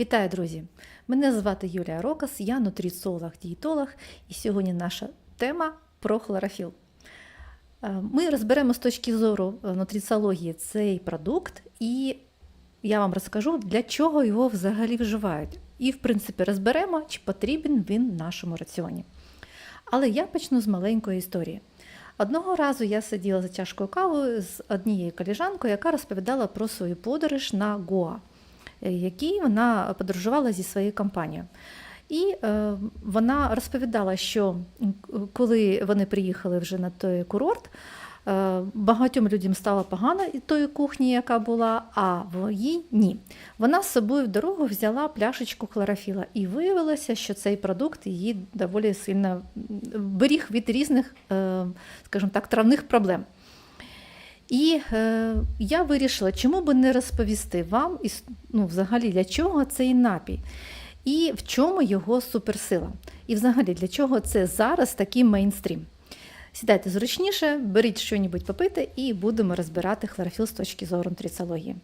Вітаю, друзі! Мене звати Юлія Рокас, я нутриціолог-дієтолог, і сьогодні наша тема про хлорофіл. Е, Ми розберемо з точки зору е, нутриціології цей продукт, і я вам розкажу, для чого його взагалі вживають. І, в принципі, розберемо, чи потрібен він в нашому раціоні. Але я почну з маленької історії. Одного разу я сиділа за чашкою кави з однією коліжанкою, яка розповідала про свою подорож на Гоа, якій вона подорожувала зі своєю компанією. І е, вона розповідала, що коли вони приїхали вже на той курорт, е, багатьом людям стало погано від тої кухні, яка була, а їй ні. Вона з собою в дорогу взяла пляшечку хлорофіла, і виявилося, що цей продукт її доволі сильно беріг від різних, е, скажімо так, травних проблем. І е, я вирішила, чому би не розповісти вам ну, взагалі для чого цей напій, і в чому його суперсила. І взагалі для чого це зараз такий мейнстрім. Сідайте зручніше, беріть щось попити і будемо розбирати хлорофіл з точки зору нутриціології.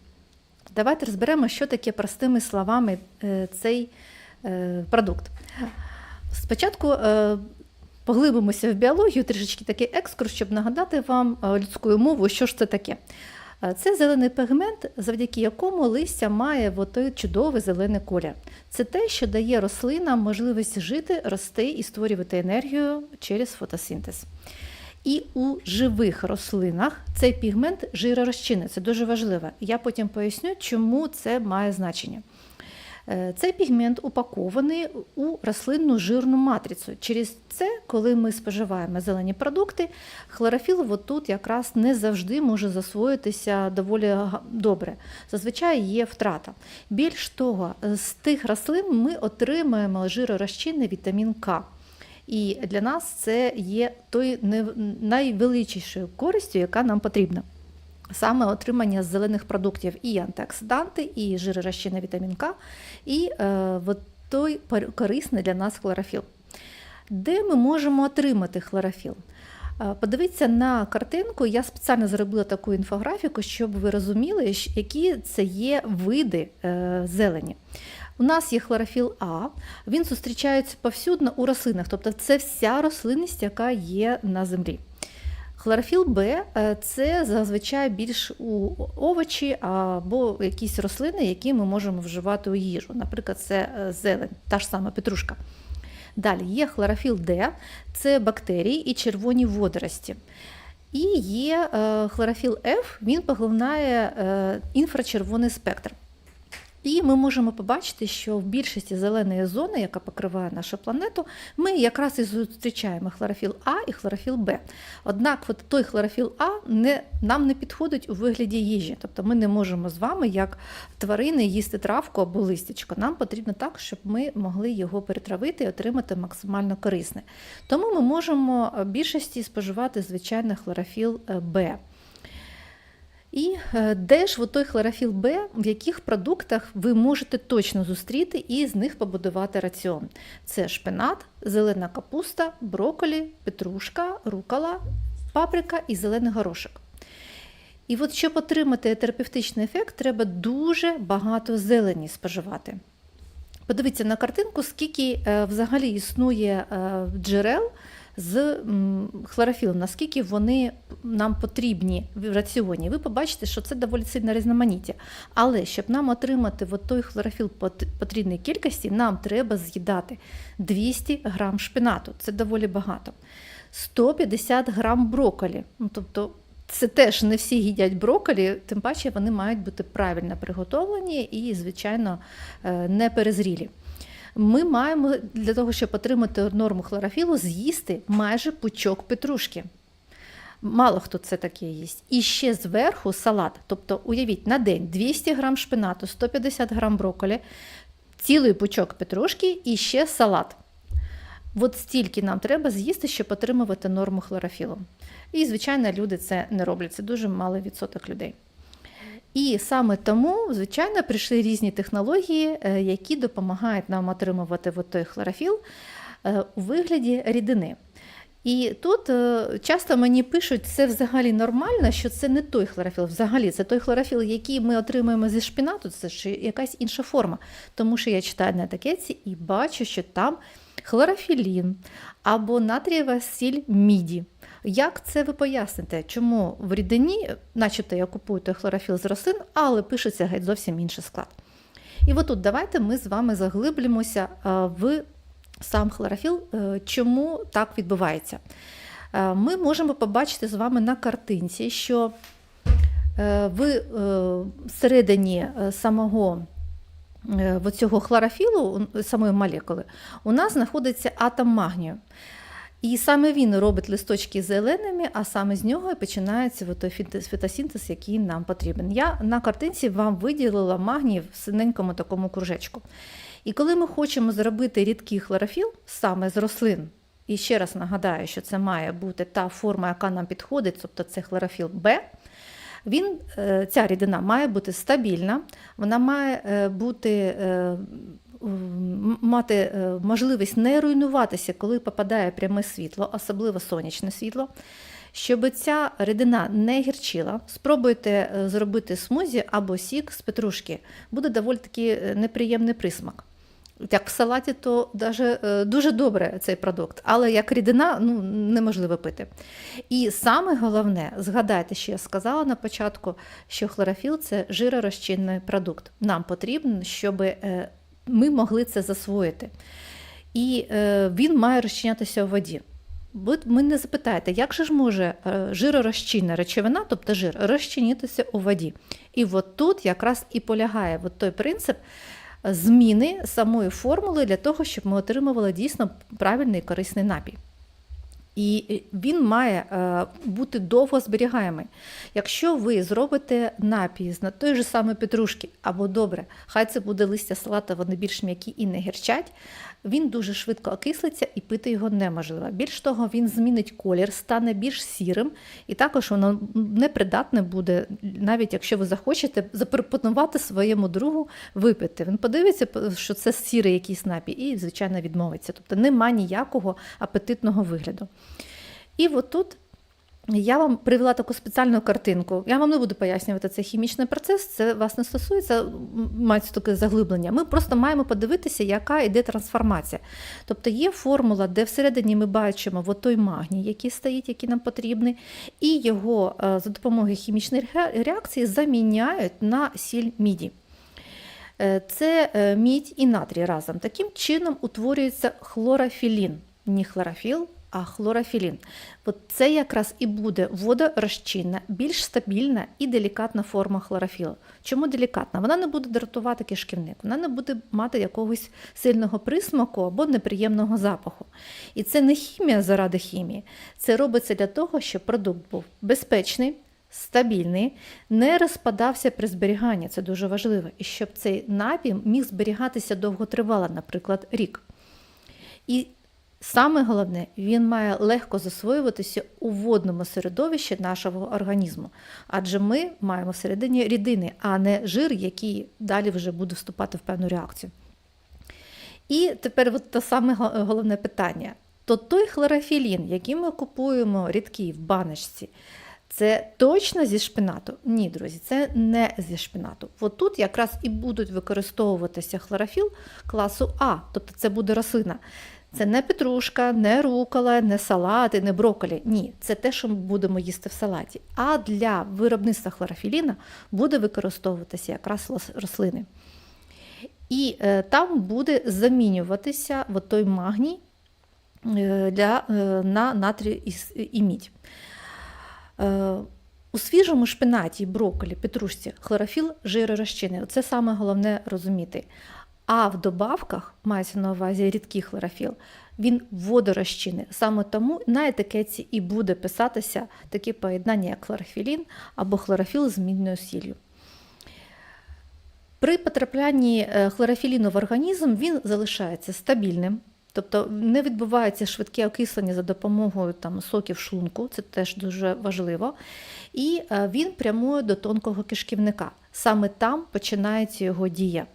Давайте розберемо, що таке простими словами е, цей е, продукт. Спочатку е, поглибимося в біологію, трішечки такий екскурс, щоб нагадати вам е, людською мовою, що ж це таке. Е, Це зелений пігмент, завдяки якому листя має той чудовий зелений колір. Це те, що дає рослинам можливість жити, рости і створювати енергію через фотосинтез. І у живих рослинах цей пігмент жиророзчинний. Це дуже важливо. Я потім поясню, чому це має значення. Е, Цей пігмент упакований у рослинну жирну матрицю. Через це, коли ми споживаємо зелені продукти, хлорофіл отут якраз не завжди може засвоїтися доволі добре. Зазвичай є втрата. Більш того, з тих рослин ми отримаємо жиророзчинний вітамін К. І для нас це є той найвеличішою користю, яка нам потрібна. Саме отримання з зелених продуктів і антиоксиданти, і жиророзчинний вітамін К, і е, той корисний для нас хлорофіл. Де ми можемо отримати хлорофіл? Е, Подивіться на картинку. Я спеціально зробила таку інфографіку, щоб ви розуміли, які це є види е, зелені. У нас є хлорофіл А, він зустрічається повсюдно у рослинах, тобто це вся рослинність, яка є на землі. Хлорофіл Б е, це зазвичай більш у овочі або якісь рослини, які ми можемо вживати у їжу. Наприклад, це е, зелень, та ж сама петрушка. Далі є хлорофіл Д, це бактерії і червоні водорості. І є е, хлорофіл Ф, він поглинає інфрачервоний спектр. І ми можемо побачити, що в більшості зеленої зони, яка покриває нашу планету, ми якраз і зустрічаємо хлорофіл А і хлорофіл Б. Однак от той хлорофіл А не, нам не підходить у вигляді їжі. Тобто ми не можемо з вами, як тварини, їсти травку або листячко. Нам потрібно так, щоб ми могли його перетравити і отримати максимально корисне. Тому ми можемо в більшості споживати звичайно хлорофіл е, Б. І е, де ж той хлорофіл Б, в яких продуктах ви можете точно зустріти і з них побудувати раціон? Це шпинат, зелена капуста, брокколі, петрушка, рукола, паприка і зелений горошок. І от щоб отримати терапевтичний ефект, треба дуже багато зелені споживати. Подивіться на картинку, скільки е, взагалі існує е, джерел з хлорофілом, наскільки вони нам потрібні в раціоні. Ви побачите, що це доволі сильне різноманіття. Але щоб нам отримати от той хлорофіл пот- потрібної кількості, нам треба з'їдати 200 грам шпинату. Це доволі багато. 150 грам брокколі. Ну, тобто це теж не всі їдять брокколі, тим паче вони мають бути правильно приготовлені і, звичайно, е, не перезрілі. Ми маємо для того, щоб отримати норму хлорофілу, з'їсти майже пучок петрушки. Мало хто це таке їсть. І ще зверху салат. Тобто, уявіть, на день 200 грам шпинату, 150 грам брокколі, цілий пучок петрушки і ще салат. От стільки нам треба з'їсти, щоб отримувати норму хлорофілу. І, звичайно, люди це не роблять. Це дуже малий відсоток людей. І саме тому, звичайно, прийшли різні технології, е, які допомагають нам отримувати от той хлорофіл е, у вигляді рідини. І тут е, часто мені пишуть, це взагалі нормально, що це не той хлорофіл. Взагалі, це той хлорофіл, який ми отримуємо зі шпінату, це ж якась інша форма. Тому що я читаю на етикетці і бачу, що там хлорофілін або натрієва сіль міді. Як це ви поясните? Чому в рідині, начебто я купую той хлорофіл з рослин, але пишеться геть зовсім інший склад? І отут давайте ми з вами заглиблюємося е, в сам хлорофіл, е, чому так відбувається. Е, Ми можемо побачити з вами на картинці, що в всередині е, самого цього хлорофілу, самої молекули, у нас знаходиться атом магнію. І саме він робить листочки зеленими, а саме з нього і починається той фітосинтез, який нам потрібен. Я на картинці вам виділила магній в синенькому такому кружечку. І коли ми хочемо зробити рідкий хлорофіл саме з рослин, і ще раз нагадаю, що це має бути та форма, яка нам підходить, тобто це хлорофіл Б, він, е, ця рідина має бути стабільна, вона має е, бути мати е, можливість не руйнуватися, коли попадає пряме світло, особливо сонячне світло. Щоб ця рідина не гірчила, спробуйте е, зробити смузі або сік з петрушки. Буде доволі таки е, неприємний присмак. Як в салаті, то даже, дуже добре цей продукт, але як рідина ну, неможливо пити. І саме головне, згадайте, що я сказала на початку, що хлорофіл це жиророзчинний продукт. Нам потрібно, щоб ми могли це засвоїти. І е, він має розчинятися у воді. Ви мене запитаєте, як же ж може е, жиророзчинна речовина, тобто жир, розчинитися у воді? І от тут якраз і полягає от той принцип зміни самої формули для того, щоб ми отримували дійсно правильний і корисний напій. І він має е, бути довго зберігаємий. Якщо ви зробите напій з той же самої петрушки, або добре, хай це буде листя салата, вони більш м'які і не гірчать, він дуже швидко окислиться і пити його неможливо. Більш того, він змінить колір, стане більш сірим, і також воно непридатне буде, навіть якщо ви захочете запропонувати своєму другу випити. Він подивиться, що це сірий якийсь напій, і, звичайно, відмовиться. Тобто нема ніякого апетитного вигляду. І от тут я вам привела таку спеціальну картинку. Я вам не буду пояснювати цей хімічний процес, це вас не стосується, мається таке заглиблення. Ми просто маємо подивитися, яка йде трансформація. Тобто є формула, де всередині ми бачимо от той магній, який стоїть, який нам потрібний, і його е, за допомогою хімічної реакції заміняють на сіль міді. Е, це е, мідь і натрій разом. Таким чином утворюється хлорофілін. Не хлорофіл, а хлорофілін. От це якраз і буде водорозчинна, більш стабільна і делікатна форма хлорофілу. Чому делікатна? Вона не буде дратувати кишківник, вона не буде мати якогось сильного присмаку або неприємного запаху. І це не хімія заради хімії. Це робиться для того, щоб продукт був безпечний. Стабільний, не розпадався при зберіганні, це дуже важливо, і щоб цей напій міг зберігатися довготривало, наприклад, рік. І Саме головне, він має легко засвоюватися у водному середовищі нашого організму, адже ми маємо всередині рідини, а не жир, який далі вже буде вступати в певну реакцію. І тепер от те саме головне питання: то той хлорофілін, який ми купуємо рідкий в баночці, це точно зі шпинату? Ні, друзі, це не зі шпинату. От тут якраз і будуть використовуватися хлорофіл класу А, тобто це буде рослина. Це не петрушка, не рукола, не салати, не брокколі. Ні, це те, що ми будемо їсти в салаті. А для виробництва хлорофіліна буде використовуватися якраз рослини. І е, там буде замінюватися от той магній е, для, е, на натрій і, і мідь. Е, у свіжому шпинаті, брокколі, петрушці хлорофіл жиророзчинний. Це саме головне розуміти. А в добавках мається на увазі рідкий хлорофіл, він водорозчинний. Саме тому на етикетці і буде писатися таке поєднання, як хлорофілін або хлорофіл з мідною сіллю. При потраплянні е, хлорофіліну в організм він залишається стабільним, тобто не відбувається швидке окислення за допомогою там, соків шлунку, це теж дуже важливо. І е, він прямує до тонкого кишківника. Саме там починається його дія.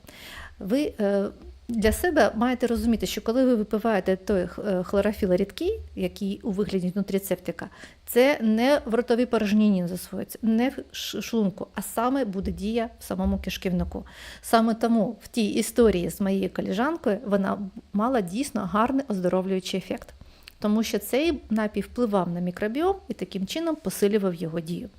Ви, е, для себе маєте розуміти, що коли ви випиваєте той е, хлорофіл рідкий, який у вигляді нутрицептика, це не в ротовій порожнині засвоїться, не в шлунку, а саме буде дія в самому кишківнику. Саме тому в тій історії з моєю коліжанкою вона мала дійсно гарний оздоровлюючий ефект, тому що цей напій впливав на мікробіом і таким чином посилював його дію.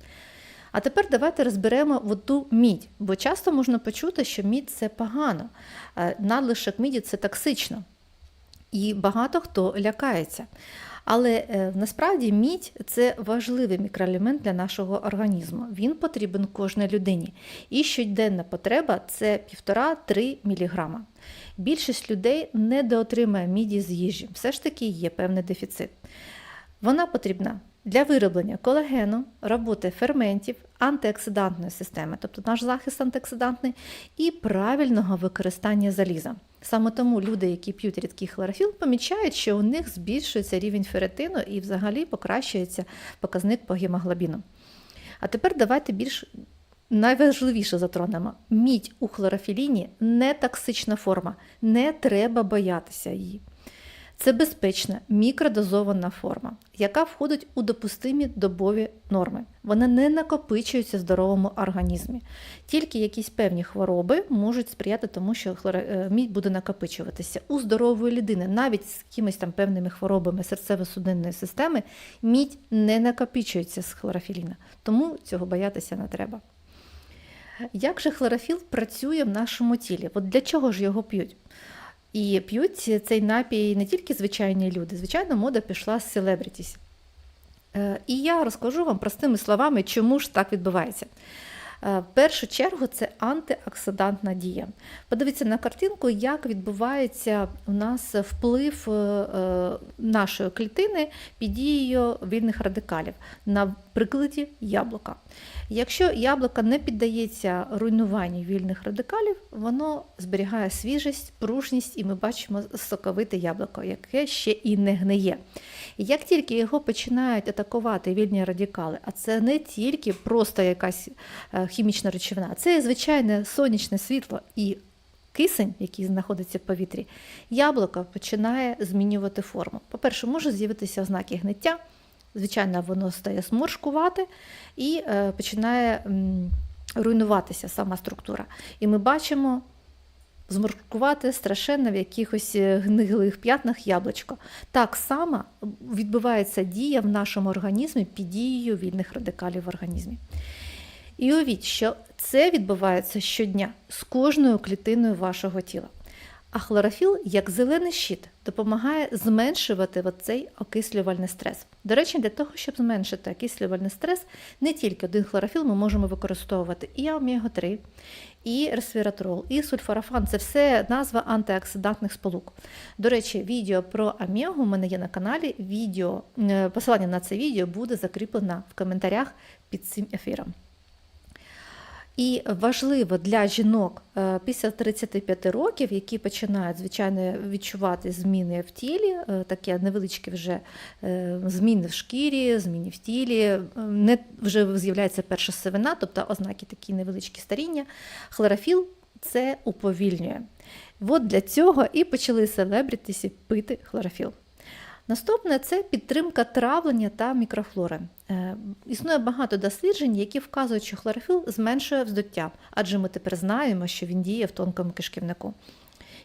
А тепер давайте розберемо от мідь, бо часто можна почути, що мідь це погано, е, надлишок міді це токсично. І багато хто лякається. Але е, насправді мідь це важливий мікроелемент для нашого організму. Він потрібен кожній людині. І щоденна потреба це 1,5-3 мг. Більшість людей недоотримує міді з їжі, все ж таки є певний дефіцит. Вона потрібна для вироблення колагену, роботи ферментів, антиоксидантної системи, тобто наш захист антиоксидантний, і правильного використання заліза. Саме тому люди, які п'ють рідкий хлорофіл, помічають, що у них збільшується рівень ферритину і взагалі покращується показник по гемоглобіну. А тепер давайте більш найважливіше затронемо. Мідь у хлорофіліні не токсична форма, не треба боятися її. Це безпечна мікродозована форма, яка входить у допустимі добові норми. Вона не накопичується в здоровому організмі. Тільки якісь певні хвороби можуть сприяти тому, що е, мідь буде накопичуватися. У здорової людини, навіть з якимись там певними хворобами серцево-судинної системи, мідь не накопичується з хлорофіліна, тому цього боятися не треба. Як же хлорофіл працює в нашому тілі? От для чого ж його п'ють? І п'ють цей напій не тільки звичайні люди, звичайно, мода пішла з селебритіс. Е, І я розкажу вам простими словами, чому ж так відбувається. Е, В першу чергу це антиоксидантна дія. Подивіться на картинку, як відбувається у нас вплив е, е, нашої клітини під дією вільних радикалів на прикладі яблука. Якщо яблуко не піддається руйнуванню вільних радикалів, воно зберігає свіжість, пружність, і ми бачимо соковите яблуко, яке ще і не гниє. Як тільки його починають атакувати вільні радикали, а це не тільки просто якась е, хімічна речовина, це звичайне сонячне світло і кисень, який знаходиться в повітрі, яблуко починає змінювати форму. По-перше, може з'явитися ознаки гниття. Звичайно, воно стає сморшкувати і е, починає руйнуватися сама структура. І ми бачимо зморшкувати страшенно в якихось гниглих гнилих п'ятнах яблучко. Так само відбувається дія в нашому організмі під дією вільних радикалів в організмі. І уявіть, що це відбувається щодня з кожною клітиною вашого тіла. А хлорофіл, як зелений щит, допомагає зменшувати цей окислювальний стрес. До речі, для того, щоб зменшити окислювальний стрес, не тільки один хлорофіл ми можемо використовувати і омега-3, і ресвіратрол, і сульфорафан це все назва антиоксидантних сполук. До речі, відео про омегу у мене є на каналі. Відео, е, посилання на це відео буде закріплено в коментарях під цим ефіром. І важливо для жінок е, після 35 років, які починають звичайно відчувати зміни в тілі, е, такі невеличкі вже е, зміни в шкірі, зміни в тілі, не вже з'являється перша сивина, тобто ознаки такі невеличкі старіння. Хлорофіл це уповільнює. От для цього і почали селебритісі пити хлорофіл. Наступне це підтримка травлення та мікрофлори. Е, Існує багато досліджень, які вказують, що хлорофіл зменшує вздуття, адже ми тепер знаємо, що він діє в тонкому кишківнику.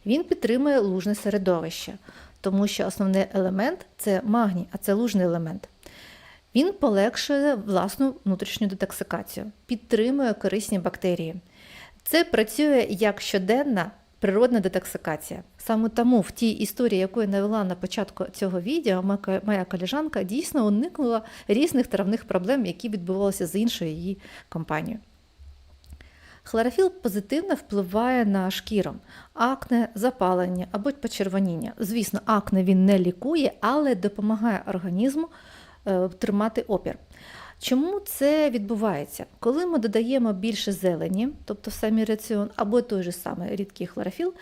Він підтримує лужне середовище, тому що основний елемент це магній, а це лужний елемент. Він полегшує власну внутрішню детоксикацію, підтримує корисні бактерії. Це працює як щоденна природна детоксикація. Саме тому в тій історії, яку я навела на початку цього відео, моя- колежанка дійсно уникнула різних травних проблем, які відбувалися з іншою її компанією. Хлорофіл позитивно впливає на шкіру, акне, запалення або почервоніння. Звісно, акне він не лікує, але допомагає організму е, тримати опір. Чому це відбувається? Коли ми додаємо більше зелені, тобто в самий раціон, або той же самий рідкий хлорофіл,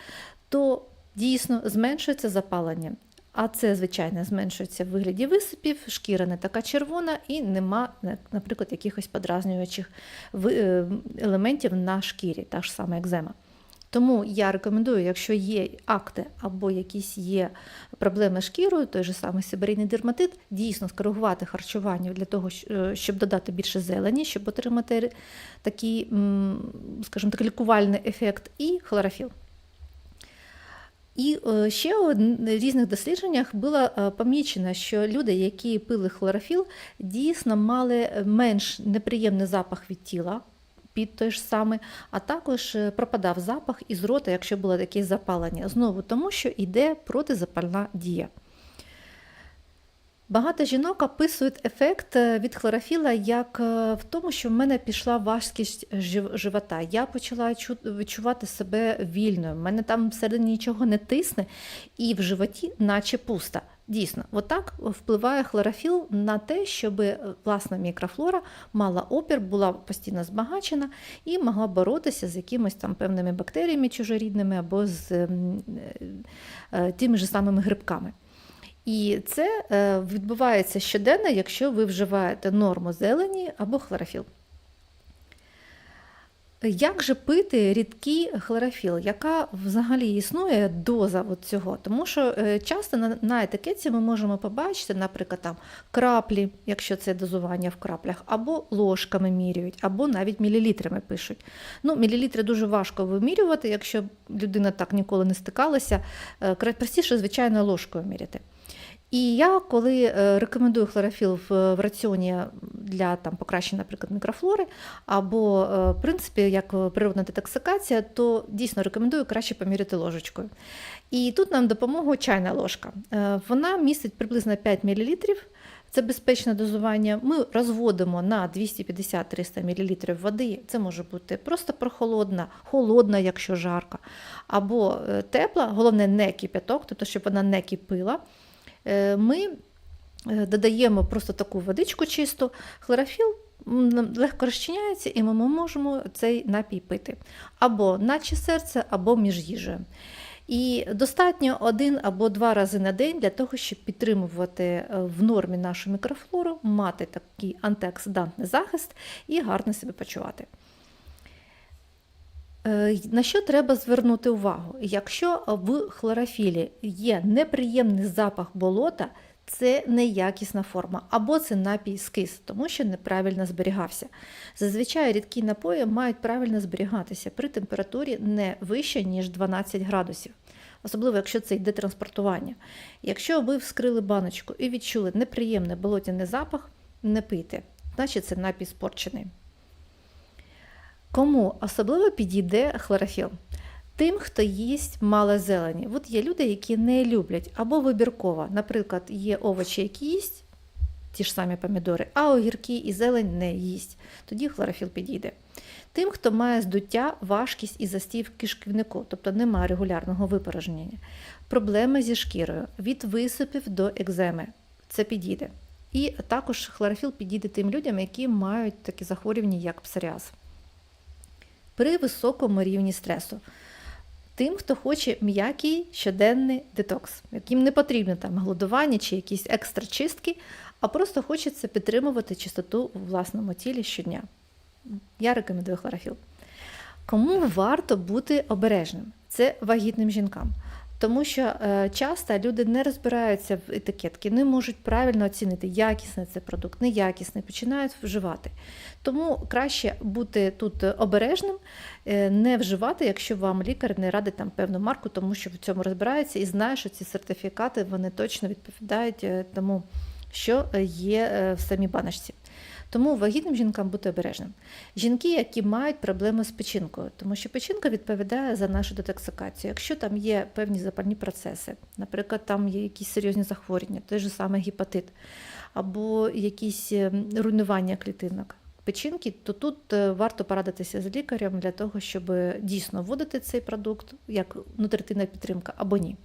то дійсно зменшується запалення. А це, звичайно, зменшується в вигляді висипів, шкіра не така червона і нема, наприклад, якихось подразнюючих е, елементів на шкірі, та ж сама екзема. Тому я рекомендую, якщо є акти або якісь є проблеми з шкірою, той же самий сибирійний дерматит, дійсно скоригувати харчування для того, е, щоб додати більше зелені, щоб отримати такий, скажімо так, лікувальний ефект, і хлорофіл. І е, ще у різних дослідженнях було е, помічено, що люди, які пили хлорофіл, дійсно мали менш неприємний запах від тіла під той ж самий, а також е, пропадав запах із рота, якщо було таке запалення. Знову тому, що йде протизапальна дія. Багато жінок описують ефект е, від хлорофіла як е, в тому, що в мене пішла важкість живота. Я почала відчувати себе вільною. В мене там всередині нічого не тисне, і в животі, наче пусто. Дійсно, отак впливає хлорофіл на те, щоб е, власна мікрофлора мала опір, була постійно збагачена і могла боротися з якимись там певними бактеріями чужорідними або з тими ж самими грибками. І це е, відбувається щоденно, якщо ви вживаєте норму зелені або хлорофіл. Як же пити рідкий хлорофіл? Яка взагалі існує доза от цього? Тому що е, часто на, етикетці ми можемо побачити, наприклад, там краплі, якщо це дозування в краплях, або ложками міряють, або навіть мілілітрами пишуть. Ну, мілілітри дуже важко вимірювати, якщо людина так ніколи не стикалася. Е, Простіше, звичайно, ложкою міряти. І я, коли е, рекомендую хлорофіл в, раціоні для там, покращення, наприклад, мікрофлори, або, е, в принципі, як е, природна детоксикація, то дійсно рекомендую краще поміряти ложечкою. І тут нам допомогу чайна ложка. Вона містить приблизно 5 мл. Це безпечне дозування. Ми розводимо на 250-300 мл води. Це може бути просто прохолодна, холодна, якщо жарко, або тепла, головне не кипяток, тобто щоб вона не кипила. Е, Ми е, додаємо просто таку водичку чисту, хлорофіл легко розчиняється, і ми можемо цей напій пити. Або наче серце, або між їжею. І достатньо один або два рази на день для того, щоб підтримувати е, в нормі нашу мікрофлору, мати такий антиоксидантний захист і гарно себе почувати. Е, На що треба звернути увагу? Якщо в хлорофілі є неприємний запах болота, це неякісна форма, або це напій скис, тому що неправильно зберігався. Зазвичай рідкі напої мають правильно зберігатися при температурі не вище, ніж 12 градусів, особливо якщо це йде транспортування. Якщо ви вскрили баночку і відчули неприємний болотяний запах, не пийте, значить це напій спорчений. Кому особливо підійде хлорофіл? Тим, хто їсть мало зелені. От є люди, які не люблять або вибірково. Наприклад, є овочі, які їсть, ті ж самі помідори, а огірки і зелень не їсть. Тоді хлорофіл підійде. Тим, хто має здуття, важкість і застій в кишківнику, тобто немає регулярного випорожнення. Проблеми зі шкірою від висипів до екземи. Це підійде. І також хлорофіл підійде тим людям, які мають такі захворювання, як псоріаз при високому рівні стресу. Тим, хто хоче м'який щоденний детокс, яким не потрібно там голодування чи якісь екстра чистки, а просто хочеться підтримувати чистоту у власному тілі щодня. Я рекомендую хлорофіл. Кому варто бути обережним? Це вагітним жінкам. Тому що е, часто люди не розбираються в етикетки, не можуть правильно оцінити, якісний це продукт, неякісний, починають вживати. Тому краще бути тут обережним, е, не вживати, якщо вам лікар не радить там певну марку, тому що в цьому розбирається і знає, що ці сертифікати вони точно відповідають е, тому, що є в самій баночці. Тому вагітним жінкам бути обережним. Жінки, які мають проблеми з печінкою, тому що печінка відповідає за нашу детоксикацію. Якщо там є певні запальні процеси, наприклад, там є якісь серйозні захворювання, той же самий гепатит, або якісь е, руйнування клітинок печінки, то тут е, варто порадитися з лікарем для того, щоб дійсно вводити цей продукт як нутритивна підтримка або ні.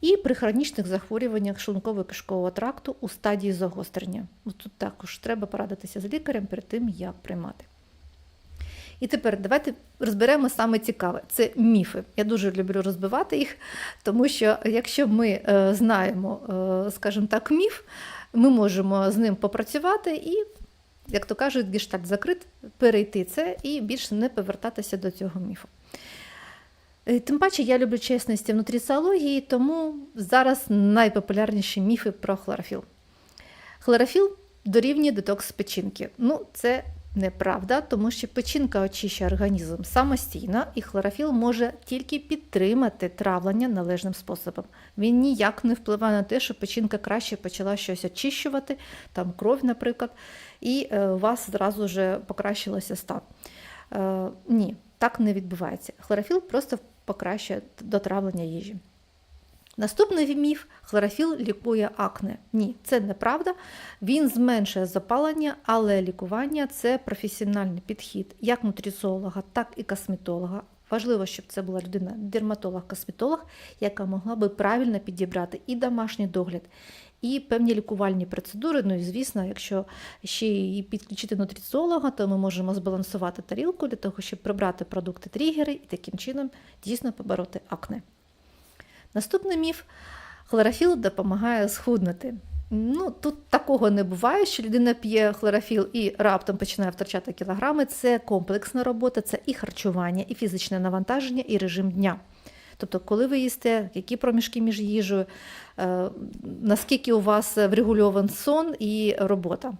І при хронічних захворюваннях шлунково-кишкового тракту у стадії загострення. Тут також треба порадитися з лікарем перед тим, як приймати. І тепер давайте розберемо саме цікаве це міфи. Я дуже люблю розбивати їх, тому що якщо ми е, знаємо, е, скажімо так, міф, ми можемо з ним попрацювати і, як то кажуть, гештальт закрит, перейти це і більше не повертатися до цього міфу. Е, Тим паче я люблю чесності в нутріціології, тому зараз найпопулярніші міфи про хлорофіл. Хлорофіл дорівнює детокс печінки. Ну, це неправда, тому що печінка очищує організм самостійно, і хлорофіл може тільки підтримати травлення належним способом. Він ніяк не впливає на те, що печінка краще почала щось очищувати, там кров, наприклад, і е, у вас зразу вже покращилося стан. Е, ні, так не відбувається. Хлорофіл просто покращує дотравлення їжі. Наступний міф хлорофіл лікує акне. Ні, це неправда. Він зменшує запалення, але лікування це професіональний підхід як нутриціолога, так і косметолога. Важливо, щоб це була людина, дерматолог-косметолог, яка могла би правильно підібрати і домашній догляд, і певні лікувальні процедури. Ну і звісно, якщо ще і підключити нутриціолога, то ми можемо збалансувати тарілку для того, щоб прибрати продукти тригери і таким чином дійсно побороти акне. Наступний міф хлорофіл допомагає схуднути. Ну, Тут такого не буває, що людина п'є хлорофіл і раптом починає втрачати кілограми. Це комплексна робота, це і харчування, і фізичне навантаження, і режим дня. Тобто, коли ви їсте, які проміжки між їжею, е, наскільки у вас врегульований сон і робота.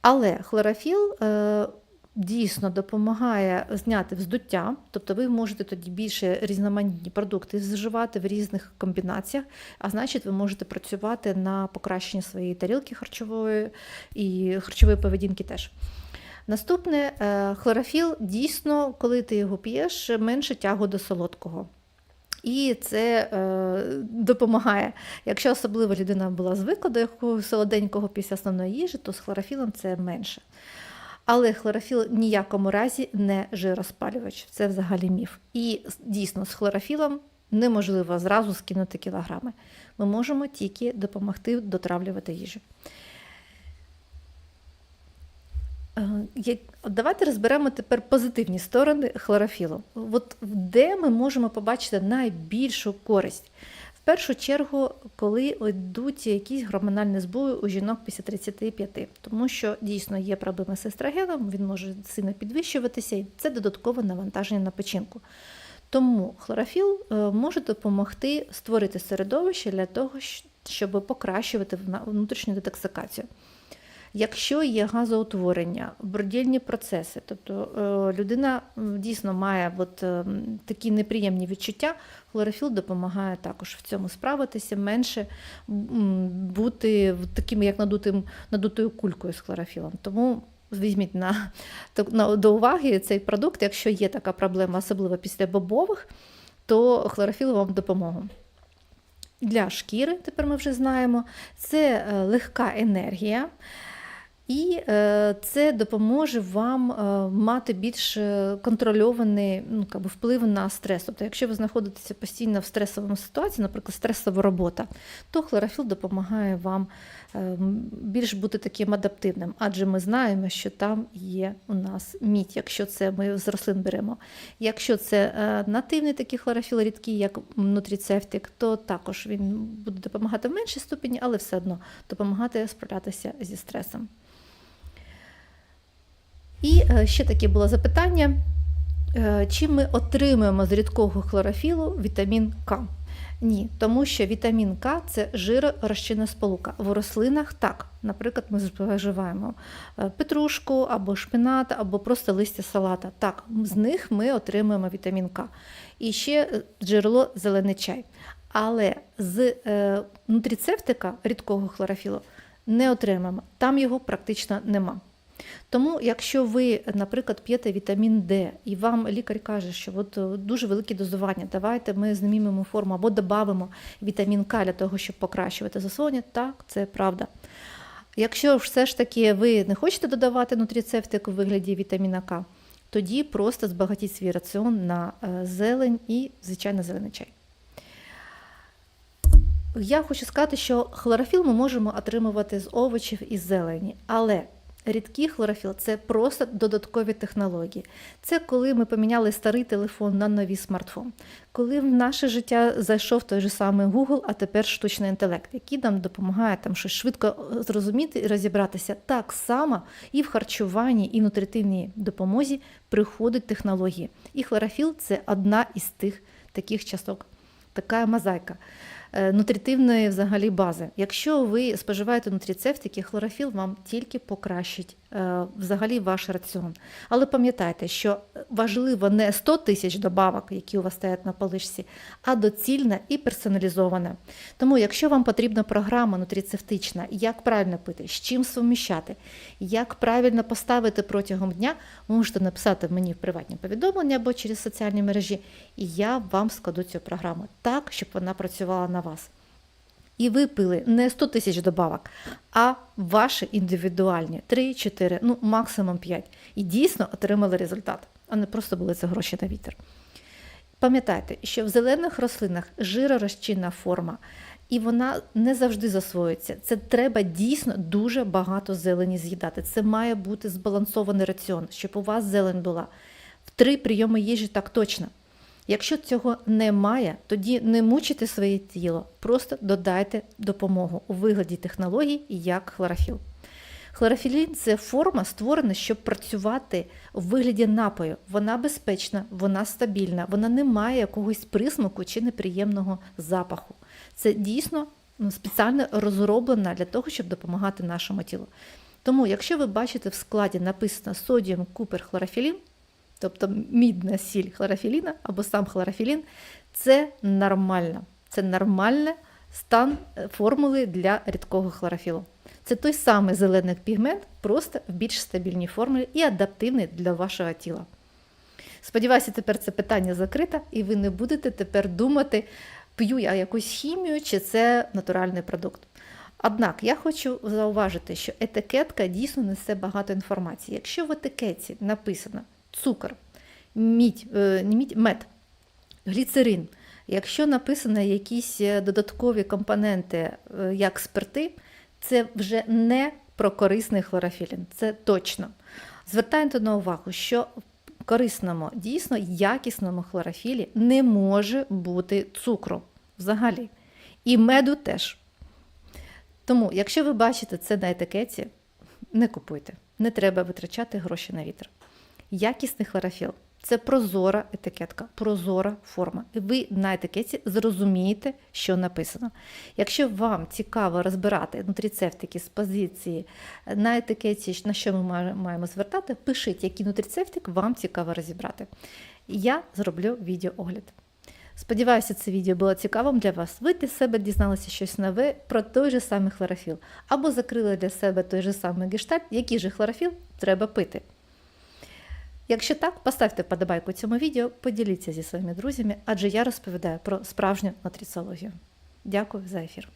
Але хлорофіл е, дійсно допомагає зняти вздуття, тобто ви можете тоді більше різноманітні продукти зживати в різних комбінаціях, а значить, ви можете працювати на покращенні своєї тарілки харчової і харчової поведінки теж. Наступне е, хлорофіл дійсно, коли ти його п'єш, менше тягу до солодкого. І це е, допомагає. Якщо особливо людина була звикла до якогось солоденького після основної їжі, то з хлорофілом це менше. Але хлорофіл ніякому разі не жироспалювач, це взагалі міф. І дійсно з хлорофілом неможливо зразу скинути кілограми. Ми можемо тільки допомогти дотравлювати їжу. Е, давайте розберемо тепер позитивні сторони хлорофілу. От Де ми можемо побачити найбільшу користь? В першу чергу, коли йдуть якісь гормональні збої у жінок після 35, тому що дійсно є проблеми з естрогеном, він може сильно підвищуватися, і це додаткове навантаження на печінку. Тому хлорофіл е, може допомогти створити середовище для того, щоб покращувати внутрішню детоксикацію. Якщо є газоутворення, бродільні процеси, тобто е, людина дійсно має от, е, такі неприємні відчуття, хлорофіл допомагає також в цьому справитися, менше бути таким, як надутим, надутою кулькою з хлорофілом. Тому візьміть на, на, до уваги цей продукт, якщо є така проблема, особливо після бобових, то хлорофіл вам допоможе. Для шкіри, тепер ми вже знаємо, це е, легка енергія. І е, це допоможе вам е, мати більш е, контрольований ну, би, вплив на стрес. Тобто, якщо ви знаходитеся постійно в стресовому ситуації, наприклад, стресова робота, то хлорофіл допомагає вам більш бути таким адаптивним, адже ми знаємо, що там є у нас мідь, якщо це ми з рослин беремо. Якщо це нативний такий хлорофіл, рідкий, як нутріцептик, то також він буде допомагати в меншій ступені, але все одно допомагати справлятися зі стресом. І е, ще таке було запитання: е, чим ми отримуємо з рідкого хлорофілу вітамін К? Ні, тому що вітамін К це жиророзчинна сполука. В рослинах так, наприклад, ми споживаємо е, петрушку або шпинат, або просто листя салата. Так, з них ми отримуємо вітамін К. І ще джерело зелений чай. Але з нутріцептика рідкого хлорофілу не отримаємо, там його практично нема. Тому, якщо ви, наприклад, п'єте вітамін Д, і вам лікар каже, що от е, дуже велике дозування, давайте ми знімемо форму або додамо вітамін К для того, щоб покращувати засвоєння, так, це правда. Якщо все ж таки ви не хочете додавати нутріцептик у вигляді вітаміна К, тоді просто збагатіть свій раціон на е, зелень і, звичайно, зелений чай. Я хочу сказати, що хлорофіл ми можемо отримувати з овочів і зелені, але Рідкий хлорофіл це просто додаткові технології. Це коли ми поміняли старий телефон на новий смартфон, коли в наше життя зайшов той же самий Google, а тепер штучний інтелект, який нам допомагає там щось швидко зрозуміти і розібратися. Так само і в харчуванні, і нутритивній допомозі приходять технології. І хлорофіл це одна із тих таких часток, така мозаїка е, нутритивної взагалі бази. Якщо ви споживаєте нутріцептики, хлорофіл вам тільки покращить е, взагалі ваш раціон. Але пам'ятайте, що важливо не 100 тисяч добавок, які у вас стоять на поличці, а доцільна і персоналізована. Тому, якщо вам потрібна програма нутріцептична, як правильно пити, з чим суміщати, як правильно поставити протягом дня, можете написати мені в приватні повідомлення або через соціальні мережі, і я вам складу цю програму так, щоб вона працювала на вас. І ви пили не 100 тисяч добавок, а ваші індивідуальні 3-4, ну максимум 5. І дійсно отримали результат, а не просто були це гроші на вітер. Пам'ятайте, що в зелених рослинах жиророзчинна форма, і вона не завжди засвоюється. Це треба дійсно дуже багато зелені з'їдати. Це має бути збалансований раціон, щоб у вас зелень була в три прийоми їжі так точно. Якщо цього немає, тоді не мучите своє тіло, просто додайте допомогу у вигляді технологій, як хлорофіл. Хлорофілін це форма, створена, щоб працювати у вигляді напою. Вона безпечна, вона стабільна, вона не має якогось присмаку чи неприємного запаху. Це дійсно ну, спеціально розроблена для того, щоб допомагати нашому тілу. Тому, якщо ви бачите в складі написано содіум купер хлорофілін, тобто мідна сіль хлорофіліна або сам хлорофілін, це нормально. Це нормальний стан е, формули для рідкого хлорофілу. Це той самий зелений пігмент, просто в більш стабільній формулі і адаптивний для вашого тіла. Сподіваюся, тепер це питання закрите, і ви не будете тепер думати, п'ю я якусь хімію чи це натуральний продукт. Однак я хочу зауважити, що етикетка дійсно несе багато інформації. Якщо в етикетці написано цукор, мідь, е, не мідь, мед, гліцерин, якщо написано якісь е, додаткові компоненти, е, як спирти, це вже не про корисний хлорофілін, це точно. Звертайте на увагу, що в корисному, дійсно якісному хлорофілі не може бути цукру взагалі. І меду теж. Тому, якщо ви бачите це на етикеті, не купуйте. Не треба витрачати гроші на вітер. Якісний хлорофіл це прозора етикетка, прозора форма. І ви на етикеті зрозумієте, що написано. Якщо вам цікаво розбирати нутріцептики з позиції на етикеті, на що ми маємо звертати, пишіть, який нутріцептик вам цікаво розібрати. Я зроблю відеоогляд. Сподіваюся, це відео було цікавим для вас. Ви для себе дізналися щось нове про той же самий хлорофіл, або закрили для себе той же самий гештальт, який же хлорофіл треба пити. Якщо так, поставте подобайку цьому відео, поділіться зі своїми друзями, адже я розповідаю про справжню нутриціологію. Дякую за ефір.